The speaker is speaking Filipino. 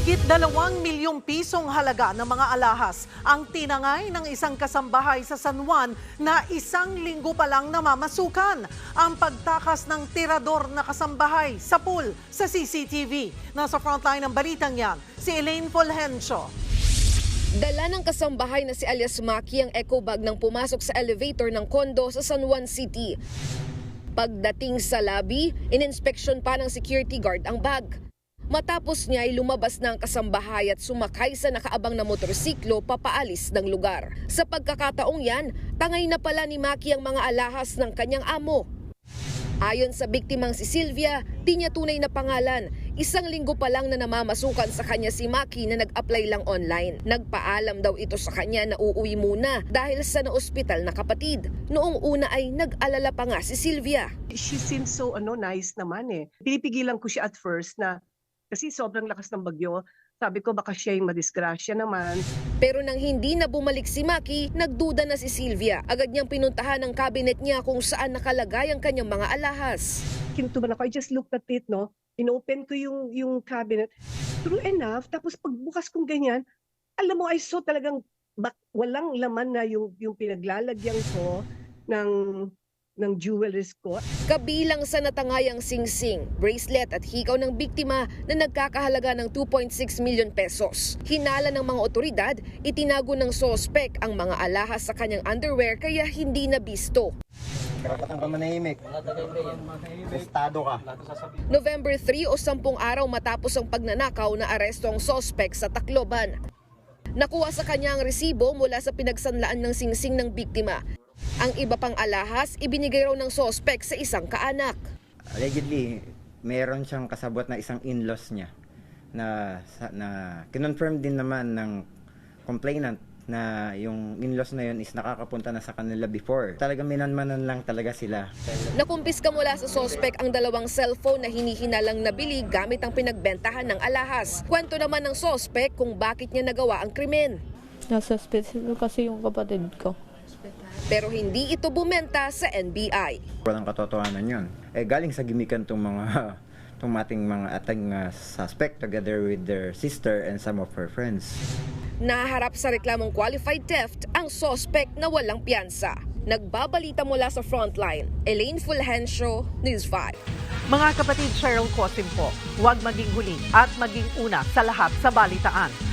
Higit dalawang milyong pisong halaga ng mga alahas ang tinangay ng isang kasambahay sa San Juan na isang linggo pa lang namamasukan. Ang pagtakas ng tirador na kasambahay sa pool sa CCTV. Nasa frontline ng balitang yan, si Elaine Fulgencio. Dala ng kasambahay na si alias Maki ang eco bag nang pumasok sa elevator ng kondo sa San Juan City. Pagdating sa lobby, ininspeksyon pa ng security guard ang bag. Matapos niya ay lumabas ang kasambahay at sumakay sa nakaabang na motorsiklo papaalis ng lugar. Sa pagkakataong yan, tangay na pala ni Maki ang mga alahas ng kanyang amo. Ayon sa biktimang si Sylvia, di niya tunay na pangalan. Isang linggo pa lang na namamasukan sa kanya si Maki na nag-apply lang online. Nagpaalam daw ito sa kanya na uuwi muna dahil sa naospital na kapatid. Noong una ay nag-alala pa nga si Sylvia. she seems so ano nice naman eh. Pinipigilan ko siya at first na kasi sobrang lakas ng bagyo. Sabi ko baka siya yung madisgrasya naman. Pero nang hindi na bumalik si Maki, nagduda na si Sylvia. Agad niyang pinuntahan ng cabinet niya kung saan nakalagay ang kanyang mga alahas. Kinutuban ako. I just looked at it, no? Inopen ko yung, yung cabinet. True enough. Tapos pagbukas kong ganyan, alam mo, I saw talagang bak- walang laman na yung, yung pinaglalagyan ko ng, ng jewelries ko. Kabilang sa natangayang singsing, bracelet at hikaw ng biktima na nagkakahalaga ng 2.6 million pesos. Hinala ng mga otoridad, itinago ng sospek ang mga alahas sa kanyang underwear kaya hindi nabisto. Karapatan ka manahimik. Estado ka. November 3 o 10 araw matapos ang pagnanakaw na aresto ang sospek sa Tacloban. Nakuha sa kanya ang resibo mula sa pinagsanlaan ng singsing ng biktima. Ang iba pang alahas, ibinigay raw ng sospek sa isang kaanak. Allegedly, meron siyang kasabot na isang in-laws niya na na kinonfirm din naman ng complainant na yung in-laws na yun is nakakapunta na sa kanila before. Talagang minanmanan lang talaga sila. Nakumpiska mula sa sospek ang dalawang cellphone na hinihinalang nabili gamit ang pinagbentahan ng alahas. Kwento naman ng sospek kung bakit niya nagawa ang krimen. Nasa hospital kasi yung kapatid ko. Pero hindi ito bumenta sa NBI. Walang katotohanan yun. Eh, galing sa gimikan tong mga tong ating mga ating uh, suspect together with their sister and some of her friends. Naharap sa reklamong qualified theft ang sospek na walang piyansa. Nagbabalita mula sa frontline, Elaine Fulgencio, News 5. Mga kapatid Cheryl Cosim po, huwag maging huli at maging una sa lahat sa balitaan.